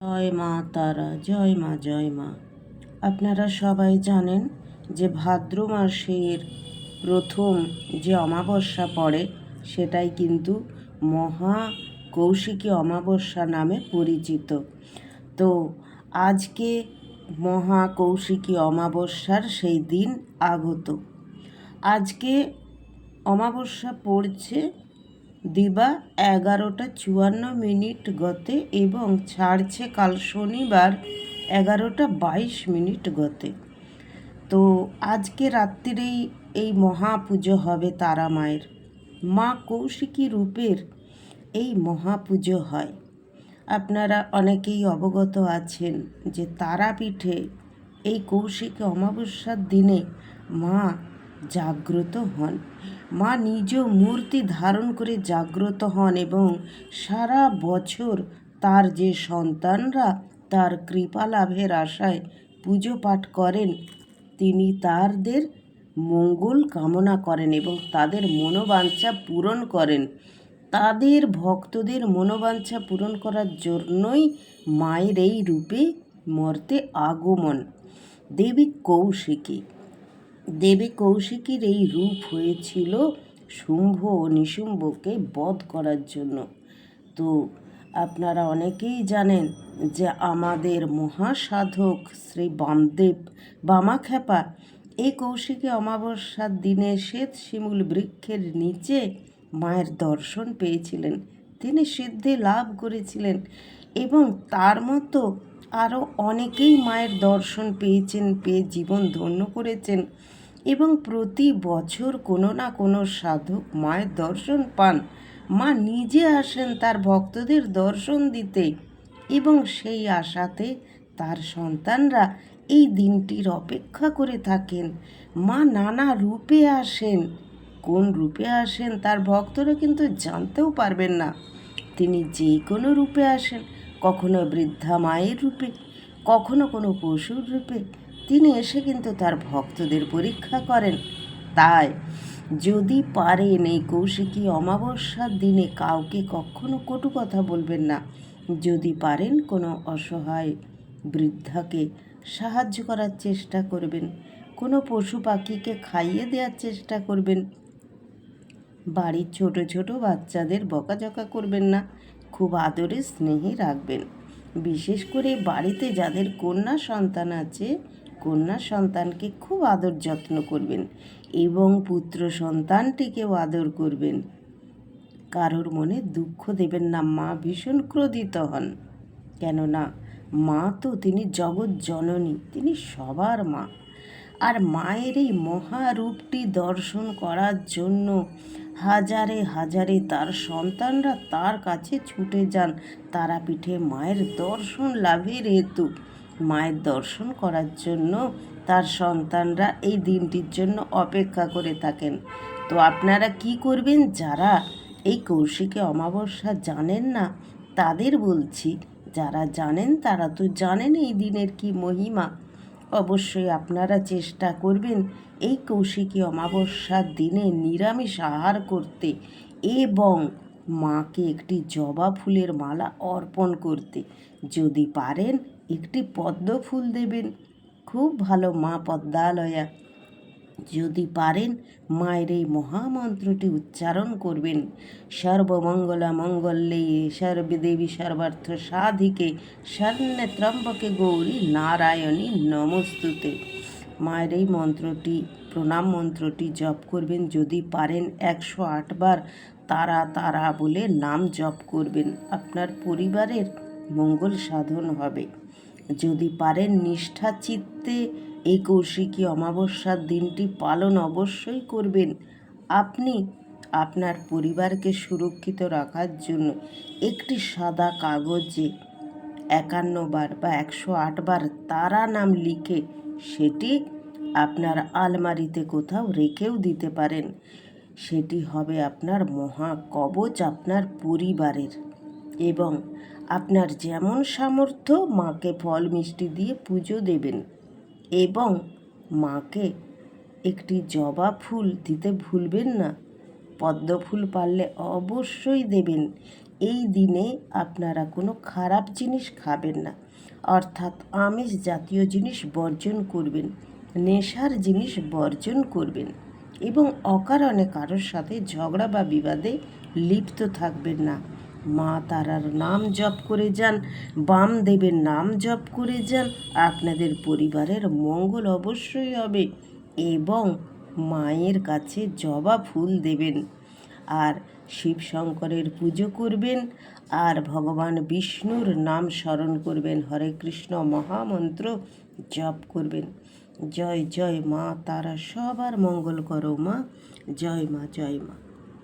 জয় মা তারা, জয় মা জয় মা। আপনারা সবাই জানেন যে ভাদ্র মাসের প্রথম যে অমাবস্যা পড়ে, সেটাই কিন্তু মহা কৌশিকী অমাবস্যা নামে পরিচিত। তো আজকে মহা কৌশিকী অমাবস্যার সেই দিন আগত। আজকে অমাবস্যা পড়ছে দিবা এগারোটা চুয়ান্ন মিনিট গতে এবং ছাড়ছে কাল শনিবার এগারোটা বাইশ মিনিট গতে। তো আজকে রাত্রিরেই এই মহাপুজো হবে তারা মায়ের। মা কৌশিকী রূপের এই মহাপুজো হয়। আপনারা অনেকেই অবগত আছেন যে তারাপীঠে এই কৌশিকী অমাবস্যার দিনে মা জাগ্রত হন। মা নিজ মূর্তি ধারণ করে জাগ্রত হন এবং সারা বছর তার যে সন্তানরা তার কৃপা লাভের আশায় পুজো পাঠ করেন, তিনি তাদের মঙ্গল কামনা করেন এবং তাদের মনোবাঞ্ছা পূরণ করেন। তাদের ভক্তদের মনোবাঞ্ছা পূরণ করার জন্যই মায়ের এই রূপে মর্তে আগমন। দেবী কৌশিকী দেবী কৌশিকীর এই রূপ হয়েছিল শুম্ভ ও নিশুম্ভকে বধ করার জন্য। তো আপনারা অনেকেই জানেন যে আমাদের মহাসাধক শ্রী বামদেব বামাখ্যাপা এই কৌশিকী অমাবস্যার দিনে শ্বেত শিমুল বৃক্ষের নিচে মায়ের দর্শন পেয়েছিলেন। তিনি সিদ্ধি লাভ করেছিলেন এবং তার মতো আরও অনেকেই মায়ের দর্শন পেয়েছেন, পেয়ে জীবন ধন্য করেছেন। এবং প্রতি বছর কোনো না কোনো সাধক মায়ের দর্শন পান। মা নিজে আসেন তার ভক্তদের দর্শন দিতে এবং সেই আশাতে তার সন্তানরা এই দিনটির অপেক্ষা করে থাকেন। মা নানা রূপে আসেন। কোন রূপে আসেন তার ভক্তরা কিন্তু জানতেও পারবেন না। তিনি যে কোনো রূপে আসেন, কখনো বৃদ্ধা মায়ের রূপে, কখনো কোনো পশুর রূপে তিনি এসে কিন্তু তার ভক্তদের পরীক্ষা করেন। তাই যদি পারেন এই কৌশিকী অমাবস্যার দিনে কাউকে কখনো কটু কথা বলবেন না। যদি পারেন কোনো অসহায় বৃদ্ধাকে সাহায্য করার চেষ্টা করবেন, কোনো পশু পাখিকে খাইয়ে দেওয়ার চেষ্টা করবেন। বাড়ির ছোট ছোট বাচ্চাদের বকাঝকা করবেন না, খুব আদরে স্নেহে রাখবেন। বিশেষ করে বাড়িতে যাদের কন্যা সন্তান আছে কন্যা সন্তানকে খুব আদর যত্ন করবেন এবং পুত্র সন্তানটিকেও আদর করবেন। কারোর মনে দুঃখ দেবেন না, মা ভীষণ ক্রোধিত হন। কেননা, মা তো তিনি জগৎ জননী, তিনি সবার মা। আর মায়ের এই মহারূপটি দর্শন করার জন্য হাজারে হাজারে তার সন্তানরা তার কাছে ছুটে যান। তারাপীঠে মায়ের দর্শন লাভের হেতু মায়ের দর্শন করার জন্য তার সন্তানরা এই দিনটির জন্য অপেক্ষা করে থাকেন। তো আপনারা কি করবেন? যারা এই কৌশিকে অমাবস্যা জানেন না, তাদের বলছি, যারা জানেন তারা তো জানেন এই দিনের কি মহিমা। অবশ্যই আপনারা চেষ্টা করবেন এই কৌশিকী অমাবস্যার দিনে নিরামিষ আহার করতে এবং মাকে একটি জবা ফুলের মালা অর্পণ করতে। যদি পারেন একটি পদ্ম ফুল দেবেন। খুব ভালো মা পদ্মালয়া। যদি পারেন মায়ের এই মহামন্ত্রটি উচ্চারণ করবেন। সর্বমঙ্গলা মঙ্গলে সর্বদেবী সর্বার্থ সাধিকে স্বর্ণে গৌরী নারায়ণী নমস্তুতে। মায়ের এই মন্ত্রটি, প্রণাম মন্ত্রটি জপ করবেন। যদি পারেন একশো আটবার তারা তারা বলে নাম জপ করবেন। আপনার পরিবারের মঙ্গল সাধন হবে। যদি পারেন নিষ্ঠা চিত্তে এই কৌশিকী অমাবস্যার দিনটি পালন অবশ্যই করবেন। আপনি আপনার পরিবারকে সুরক্ষিত রাখার জন্য একটি সাদা কাগজে একান্নবার বা একশো আটবার তারা নাম লিখে সেটি আপনার আলমারিতে কোথাও রেখেও দিতে পারেন। সেটি হবে আপনার মহা কবচ আপনার পরিবারের এবং আপনার যেমন সামর্থ্য, মাকে ফল মিষ্টি দিয়ে পুজো দেবেন এবং মাকে একটি জবা ফুল দিতে ভুলবেন না। পদ্ম ফুল পারলে অবশ্যই দেবেন। এই দিনে আপনারা কোনো খারাপ জিনিস খাবেন না। অর্থাৎ আমিষ জাতীয় জিনিস বর্জন করবেন, নেশার জিনিস বর্জন করবেন এবং অকারণে কারোর সাথে ঝগড়া বা বিবাদে লিপ্ত থাকবেন না। মা তারার নাম জপ করে যান বামদেবের নাম জপ করে যান। আপনাদের পরিবারের মঙ্গল অবশ্যই হবে এবং মায়ের কাছে জবা ফুল দেবেন। আর শিব শঙ্করের পুজো করবেন আর ভগবান বিষ্ণুর নাম স্মরণ করবেন। হরে কৃষ্ণ মহামন্ত্র জপ করবেন। জয় জয় মা তারা, সবার মঙ্গল করো মা। জয় মা জয় মা।